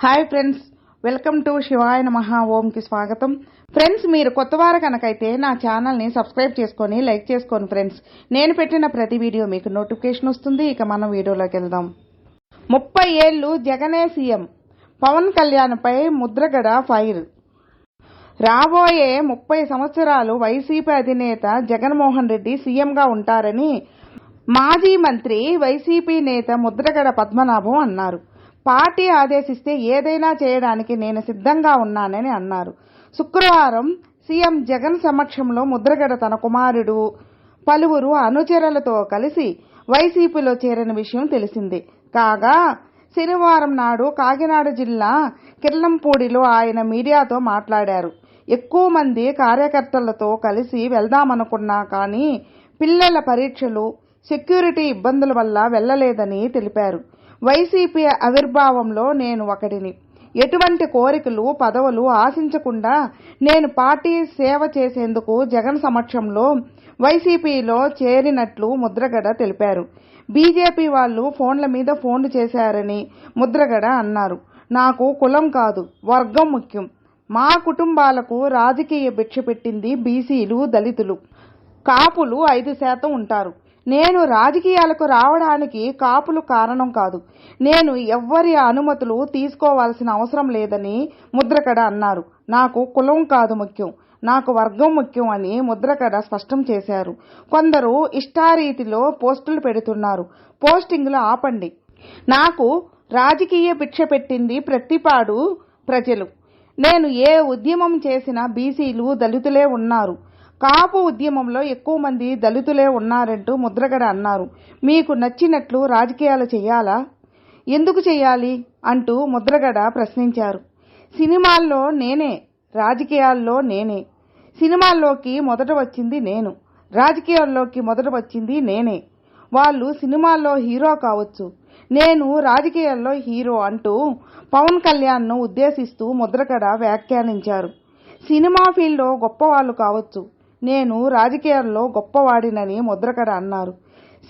Hi friends welcome to శివాయ మహా ఓంకి స్వాగతం ఫ్రెండ్స్ మీరు కొత్తవారు కనుకైతే నా ఛానల్ని సబ్స్క్రైబ్ చేసుకొని లైక్ చేసుకోండి ఫ్రెండ్స్ నేను పెట్టిన ప్రతి వీడియో మీకు నోటిఫికేషన్ వస్తుంది ఇక మనం వీడియోలోకి వెళ్దాం ముప్పై ఏళ్ళు జగనే సీఎం పవన్ కళ్యాణ్పై ముద్రగడ ఫైర్ రాబోయే ముప్పై సంవత్సరాలు వైసీపీ అధినేత జగన్మోహన్ రెడ్డి సీఎంగా ఉంటారని మాజీ మంత్రి వైసీపీ నేత ముద్రగడ పద్మనాభం అన్నారు పార్టీ ఆదేశిస్తే ఏదైనా చేయడానికి నేను సిద్ధంగా ఉన్నానని అన్నారు. శుక్రవారం సీఎం జగన్ సమక్షంలో ముద్రగడ తన కుమారుడు పలువురు అనుచరులతో కలిసి వైసీపీలో చేరిన విషయం తెలిసింది. కాగా శనివారం నాడు కాకినాడ జిల్లా కిర్లంపూడిలో ఆయన మీడియాతో మాట్లాడారు. ఎక్కువ మంది కార్యకర్తలతో కలిసి వెళ్దామనుకున్నా కానీ పిల్లల పరీక్షలు సెక్యూరిటీ ఇబ్బందుల వల్ల వెళ్ళలేదని తెలిపారు. వైసీపీ ఆవిర్భావంలో నేను ఒకడిని ఎటువంటి కోరికలు పదవులు ఆశించకుండా నేను పార్టీ సేవ చేసేందుకు జగన్ సమక్షంలో వైసీపీలో చేరినట్లు ముద్రగడ తెలిపారు. బీజేపీ వాళ్ళు ఫోన్ల మీద ఫోన్లు చేశారని ముద్రగడ అన్నారు. నాకు కులం కాదు వర్గం ముఖ్యం. మా కుటుంబాలకు రాజకీయ భిక్ష పెట్టింది బీసీలు దళితులు. కాపులు ఐదు శాతం ఉంటారు. నేను రాజకీయాలకు రావడానికి కాపులు కారణం కాదు. నేను ఎవ్వరి అనుమతులు తీసుకోవాల్సిన అవసరం లేదని ముద్రకడ అన్నారు. నాకు కులం కాదు ముఖ్యం. నాకు వర్గం ముఖ్యం అని ముద్రకడ స్పష్టం చేశారు. కొందరు ఇష్టారీతిలో పోస్టులు పెడుతున్నారు. పోస్టింగ్లు ఆపండి. నాకు రాజకీయ భిక్ష పెట్టింది ప్రతిపాడు ప్రజలు. నేను ఏ ఉద్యమం చేసినా బీసీలు దళితులే ఉన్నారు. కాపు ఉద్యమంలో ఎక్కువ మంది దళితులే ఉన్నారంటూ ముద్రగడ అన్నారు. మీకు నచ్చినట్లు రాజకీయాలు చేయాలా? ఎందుకు చేయాలి? అంటూ ముద్రగడ ప్రశ్నించారు. సినిమాల్లో నేనే రాజకీయాల్లో నేనే. సినిమాల్లోకి మొదట వచ్చింది నేను. రాజకీయాల్లోకి మొదట వచ్చింది నేనే. వాళ్ళు సినిమాల్లో హీరో కావచ్చు. నేను రాజకీయాల్లో హీరో అంటూ పవన్ కళ్యాణ్ను ఉద్దేశిస్తూ ముద్రగడ వ్యాఖ్యానించారు. సినిమా ఫీల్డ్లో గొప్పవాళ్ళు కావచ్చు. నేను రాజకీయాల్లో గొప్పవాడినని ముద్రకడ అన్నారు.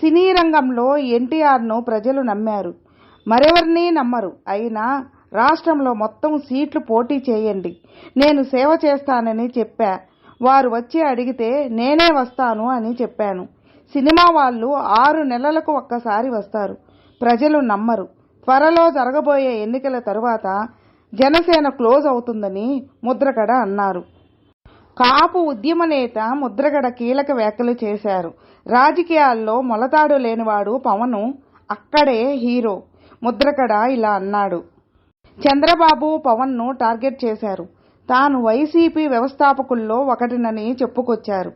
సినీ రంగంలో ఎన్టీఆర్ను ప్రజలు నమ్మారు. మరెవరినీ నమ్మరు. అయినా రాష్ట్రంలో మొత్తం సీట్లు పోటీ చేయండి. నేను సేవ చేస్తానని చెప్పా. వారు వచ్చి అడిగితే నేనే వస్తాను అని చెప్పాను. సినిమా వాళ్ళు ఆరు నెలలకు ఒక్కసారి వస్తారు. ప్రజలు నమ్మరు. త్వరలో జరగబోయే ఎన్నికల తరువాత జనసేన క్లోజ్ అవుతుందని ముద్రకడ అన్నారు. కాపు ఉద్యమ నేత ముద్రగడ కీలక వ్యాఖ్యలు చేశారు. రాజకీయాల్లో మొలతాడు లేనివాడు పవను అక్కడే హీరో. ముద్రగడ ఇలా అన్నాడు. చంద్రబాబు పవన్ను టార్గెట్ చేశారు. తాను వైసీపీ వ్యవస్థాపకుల్లో ఒకటినని చెప్పుకొచ్చారు.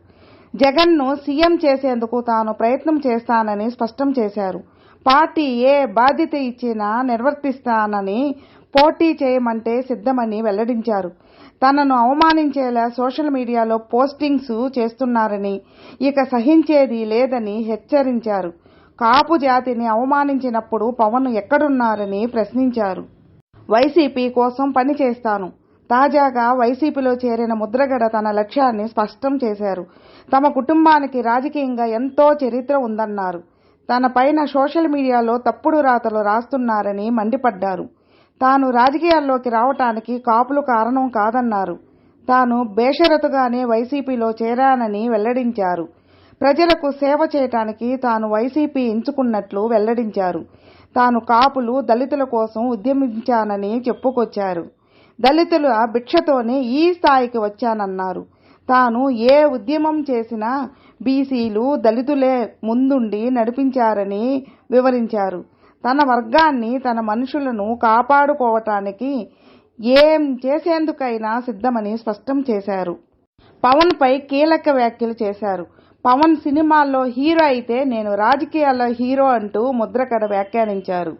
జగన్ను సీఎం చేసేందుకు తాను ప్రయత్నం చేస్తానని స్పష్టం చేశారు. పార్టీ ఏ బాధ్యత ఇచ్చినా నిర్వర్తిస్తానని పోటీ చేయమంటే సిద్ధమని వెల్లడించారు. తనను అవమానించేలా సోషల్ మీడియాలో పోస్టింగ్స్ చేస్తున్నారని ఇక సహించేది లేదని హెచ్చరించారు. కాపు జాతిని అవమానించినప్పుడు పవన్ ఎక్కడున్నారని ప్రశ్నించారు. వైసీపీ కోసం పని చేస్తాను. తాజాగా వైసీపీలో చేరిన ముద్రగడ తన లక్ష్యాన్ని స్పష్టం చేశారు. తమ కుటుంబానికి రాజకీయంగా ఎంతో చరిత్ర ఉందన్నారు. తన పైన సోషల్ మీడియాలో తప్పుడు రాతలు రాస్తున్నారని మండిపడ్డారు. తాను రాజకీయాల్లోకి రావటానికి కాపులు కారణం కాదన్నారు. తాను బేషరతుగానే వైసీపీలో చేరానని వెల్లడించారు. ప్రజలకు సేవ చేయటానికి తాను వైసీపీ ఎంచుకున్నట్లు వెల్లడించారు. తాను కాపులు దళితుల కోసం ఉద్యమించానని చెప్పుకొచ్చారు. దళితుల భిక్షతోనే ఈ స్థాయికి వచ్చానన్నారు. తాను ఏ ఉద్యమం చేసినా బీసీలు దళితులే ముందుండి నడిపించారని వివరించారు. తన వర్గాన్ని తన మనుషులను కాపాడుకోవటానికి ఏం చేసేందుకైనా సిద్ధమని స్పష్టం చేశారు. పవన్ పై కీలక వ్యాఖ్యలు చేశారు. పవన్ సినిమాల్లో హీరో అయితే నేను రాజకీయాల్లో హీరో అంటూ ముద్రకడ వ్యాఖ్యానించారు.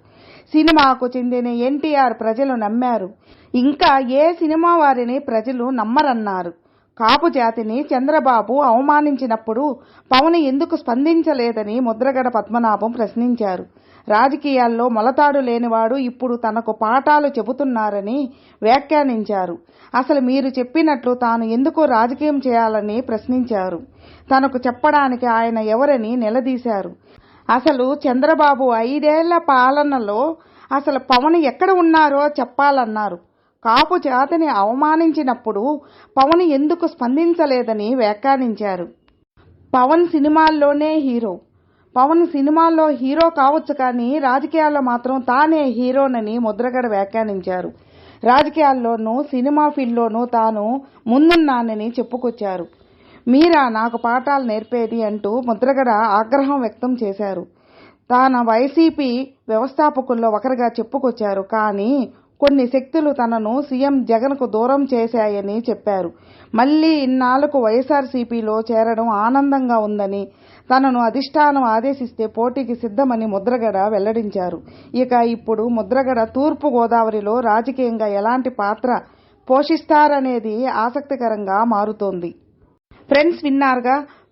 సినిమాకు చెందిన ఎన్టీఆర్ ప్రజలు నమ్మారు. ఇంకా ఏ సినిమా వారిని ప్రజలు నమ్మరన్నారు? కాపు జాతిని చంద్రబాబు అవమానించినప్పుడు పవన్ ఎందుకు స్పందించలేదని ముద్రగడ పద్మనాభం ప్రశ్నించారు. రాజకీయాల్లో మొలతాడు లేనివాడు ఇప్పుడు తనకు పాఠాలు చెబుతున్నారని వ్యాఖ్యానించారు. అసలు మీరు చెప్పినట్లు తాను ఎందుకు రాజకీయం చేయాలని ప్రశ్నించారు. తనకు చెప్పడానికి ఆయన ఎవరని నిలదీశారు. అసలు చంద్రబాబు ఐదేళ్ళ పాలనలో అసలు పవన్ ఎక్కడ ఉన్నారో చెప్పాలన్నారు. కాపు జాతిని అవమానించినప్పుడు పవన్ ఎందుకు స్పందించలేదని వ్యాఖ్యానించారు. పవన్ సినిమాల్లోనే హీరో. పవన్ సినిమాల్లో హీరో కావచ్చు కానీ రాజకీయాల్లో మాత్రం తానే హీరోనని ముద్రగడ వ్యాఖ్యానించారు. రాజకీయాల్లోనూ సినిమా ఫీల్డ్లోనూ తాను ముందున్నానని చెప్పుకొచ్చారు. మీరా నాకు పాఠాలు నేర్పేది అంటూ ముద్రగడ ఆగ్రహం వ్యక్తం చేశారు. తాను వైసీపీ వ్యవస్థాపకుల్లో ఒకరిగా చెప్పుకొచ్చారు. కానీ కొన్ని శక్తులు తనను సీఎం జగన్కు దూరం చేశాయని చెప్పారు. మళ్ళీ ఇన్నాళ్ళకు వైఎస్ఆర్సీపీలో చేరడం ఆనందంగా ఉందని తనను అధిష్టానం ఆదేశిస్తే పోటీకి సిద్ధమని ముద్రగడ వెల్లడించారు. ఇక ఇప్పుడు ముద్రగడ తూర్పు గోదావరిలో రాజకీయంగా ఎలాంటి పాత్ర పోషిస్తారనేది ఆసక్తికరంగా మారుతోంది. ఫ్రెండ్స్ విన్నారుగా?